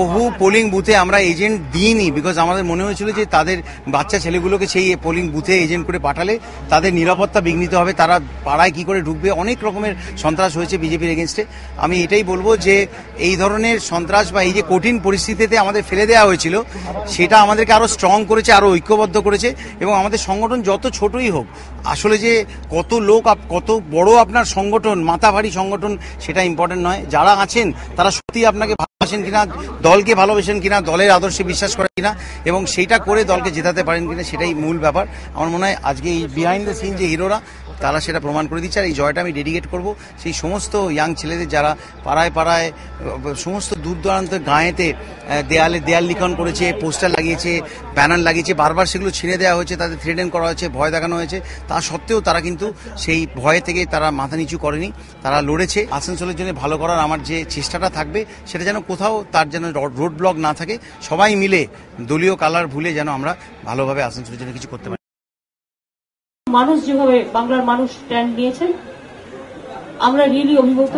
বহু পোলিং বুথে আমরা এজেন্ট দিইনি বিকজ আমাদের মনে হয়েছিল যে তাদের বাচ্চা ছেলেগুলোকে সেই পোলিং বুথে এজেন্ট করে পাঠালে তাদের নিরাপত্তা বিঘ্নিত হবে, তারা পাড়ায় কি করে ঢুকবে, অনেক রকমের সন্ত্রাস হয়েছে বিজেপির এগেনস্টে আমি এটাই বলব যে এই ধরনের সন্ত্রাস বা এই যে কঠিন পরিস্থিতিতে আমাদের ফেলে দেওয়া হয়েছিল, সেটা আমাদেরকে আরও স্ট্রং করেছে আরও ঐক্যবদ্ধ করেছে, এবং আমাদের সংগঠন যত ছোটই হোক, আসলে যে কত লোক কত বড় আপনার সংগঠন মাথা ভারী সংগঠন, সেটা ইম্পর্টেন্ট নয়। যারা আছেন, তারা সত্যি আপনাকে ভালোবাসেন কিনা, দলকে ভালোবাসেন কিনা, দলের আদর্শে বিশ্বাস করেন কিনা, এবং সেইটা করে দলকে জেতাতে পারেন কিনা, সেটাই মূল ব্যাপার। আমার মনে হয় আজকে এই বিহাইন্ড দ্য সিন যে হিরোরা, তারা সেটা প্রমাণ করে দিচ্ছে, আর এই জয়টা আমি ডেডিকেট করব। সেই সমস্ত ইয়াং ছেলেদের যারা পাড়ায় পাড়ায়, সমস্ত দূর দূরান্ত গাঁয়েতে দেয়ালে দেয়াল লিখন করেছে, পোস্টার লাগিয়েছে, ব্যানার লাগিয়েছে, বারবার সেগুলো ছিঁড়ে দেওয়া হয়েছে, তাদের থ্রেটেন করা হয়েছে, ভয় দেখানো হয়েছে। তা সত্ত্বেও তারা কিন্তু সেই ভয় থেকে তারা মাথা নিচু করেনি, তারা লড়েছে। আসানসোলের জন্য ভালো করার আমার যে চেষ্টাটা থাকবে, সেটা যেন কোথাও তার যেন রোড ব্লক না থাকে সবাই মিলে দলীয় কালার ভুলে যেন আমরা ভালোভাবে আসানসোলের জন্য কিছু করতে পারি। মানুষ যেভাবে বাংলার মানুষ স্ট্যান্ড নিয়েছেন আমরা রিয়েলি অভিভূত।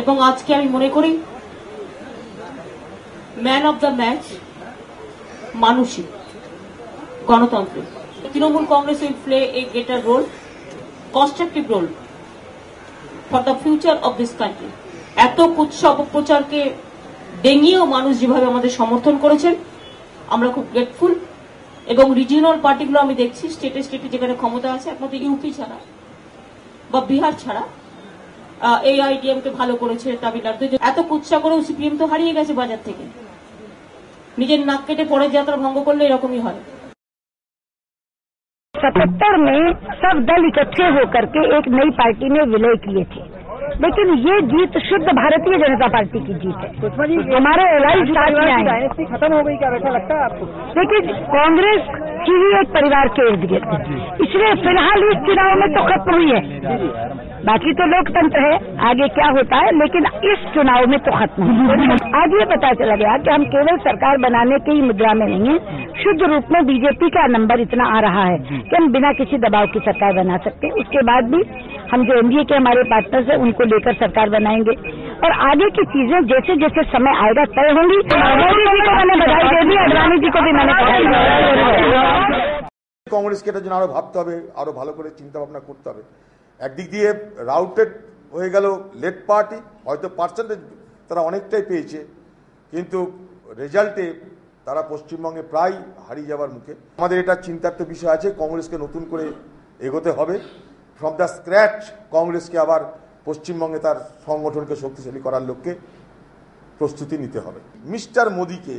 এবং আজকে আমি মনে করি ম্যান অব দ্য ম্যাচ মানুষই গণতন্ত্র। Trinamool Congress will play a greater role constructive role for the future of this country এত কুৎস অপপ্রচারকে ডেঙ্গিয়েও মানুষ যেভাবে আমাদের সমর্থন করেছেন আমরা খুব গ্রেটফুল এবং রিজিওনাল পার্টিগুলো আমি দেখছি স্টেটে স্টেটে যেখানে ক্ষমতা আছে একমাত্র ইউপি ছাড়া বা বিহার ছাড়া এই আইডিএম কে ভালো করেছে তামিলনাড়ুতে যে এত কুৎসা করেও সিপিএম তো হারিয়ে গেছে বাজার থেকে নিজের নাক কেটে পরের যাত্রা ভঙ্গ করলে এরকমই হয় सतहत्तर में सब दल इकट्ठे होकर के एक नई पार्टी में विलय किए थे लेकिन ये जीत शुद्ध भारतीय जनता पार्टी की जीत है। हमारे एलाइज आई खत्म हो गई क्या? वैसा लगता है आपको? लेकिन कांग्रेस की ही एक परिवार के इर्द गिर्द। इसलिए फ़िलहाल इस चुनाव में तो खत्म हुई है। बाकी तो लोकतंत्र है आगे क्या होता है लेकिन इस चुनाव में तो खत्म हुई आज ये पता चला गया कि हम केवल सरकार बनाने के ही मुद्रा में नहीं है शुद्ध रूप में बीजेपी का नंबर इतना आ रहा है कि हम बिना किसी दबाव की सरकार बना सकते हैं। उसके बाद भी हम जो एनडीए के हमारे पार्टनर्स हैं उनको लेकर सरकार बनाएँगे। और आगे की चीज़ें जैसे जैसे समय आएगा तय होंगी। मोदी जी को मैंने बधाई दे दी अडवाणी जी को भी मैंने बधाई दी। কংগ্রেসকে এটার জন্য আরও ভাবতে হবে, আরও ভালো করে চিন্তা ভাবনা করতে হবে। একদিক দিয়ে রাউটেড হয়ে গেল লেট পার্টি হয়তো পার্সেন্টেজ তারা অনেকটাই পেয়েছে, কিন্তু রেজাল্টে তারা পশ্চিমবঙ্গে প্রায় হারিয়ে যাওয়ার মুখে। আমাদের এটা চিন্তার তো বিষয় আছে, কংগ্রেসকে নতুন করে এগোতে হবে। ফ্রম দ্য স্ক্র্যাচ কংগ্রেসকে আবার পশ্চিমবঙ্গে তার সংগঠনকে শক্তিশালী করার লক্ষ্যে প্রস্তুতি নিতে হবে। মিস্টার মোদিকে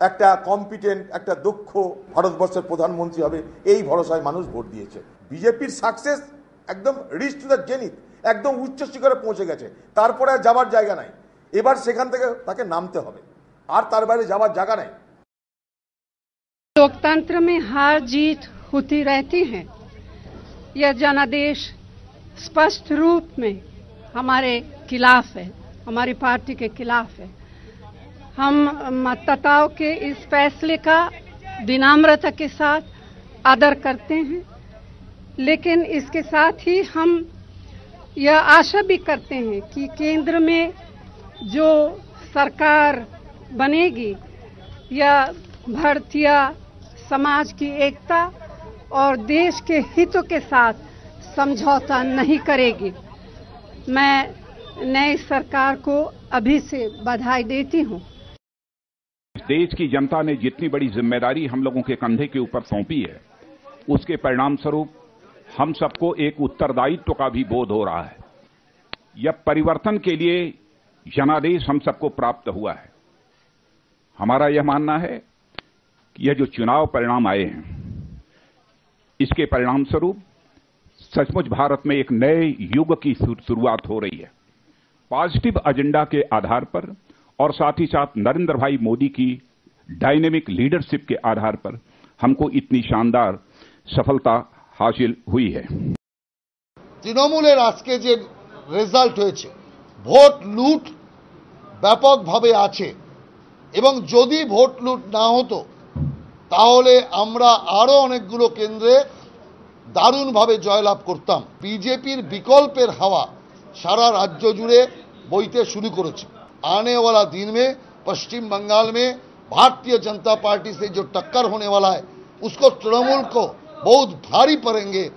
একটা কম্পিটেন্ট একটা দক্ষ ভারতবর্ষের প্রধানমন্ত্রী হবে এই ভরসায় মানুষ ভোট দিয়েছে বিজেপির সাকসেস একদম রিচ টু দ্য জেনিত একদম উচ্চ শিখরে পৌঁছে গেছে তারপরে আর যাবার জায়গা নাই এবার সেখান থেকে তাকে নামতে হবে আর তার বাইরে যাবার জায়গা নাই लोकतंत्र में हार जीत होती रहती है यह जनादेश स्पष्ट रूप में हमारे खिलाफ है हमारी पार्टी के खिलाफ है हम मतदाताओं के इस फैसले का विनम्रता के साथ आदर करते हैं। लेकिन इसके साथ ही हम यह आशा भी करते हैं कि केंद्र में जो सरकार बनेगी, यह भारतीय समाज की एकता और देश के हितों के साथ समझौता नहीं करेगी। मैं नई सरकार को अभी से बधाई देती हूँ। देश की जनता ने जितनी बड़ी ज़िम्मेदारी हम लोगों के कंधे के ऊपर सौंपी है, उसके परिणाम स्वरूप हम सबको एक उत्तरदायित्व का भी बोध हो रहा है। यह परिवर्तन के लिए जनादेश हम सबको प्राप्त हुआ है। हमारा यह मानना है कि यह जो चुनाव परिणाम आए हैं, इसके परिणाम स्वरूप सचमुच भारत में एक नए युग की शुरुआत हो रही है। पॉजिटिव एजेंडा के आधार पर और साथ ही साथ नरेंद्र भाई मोदी की डायनेमिक लीडरशिप के आधार पर हमको इतनी शानदार सफलता हासिल हुई है তৃণমূলের আজকে যে রেজাল্ট হয়েছে ভোট লুট ব্যাপকভাবে আছে এবং যদি ভোট লুট না হতো তাহলে আমরা আরও অনেকগুলো কেন্দ্রে দারুণভাবে জয়লাভ করতাম বিজেপির বিকল্পের হাওয়া সারা রাজ্য জুড়ে বইতে শুরু করেছে आने वाला दिन में, पश्चिम बंगाल में भारतीय जनता पार्टी से जो टक्कर होने वाला है, उसको तृणमूल को बहुत भारी पड़ेंगे।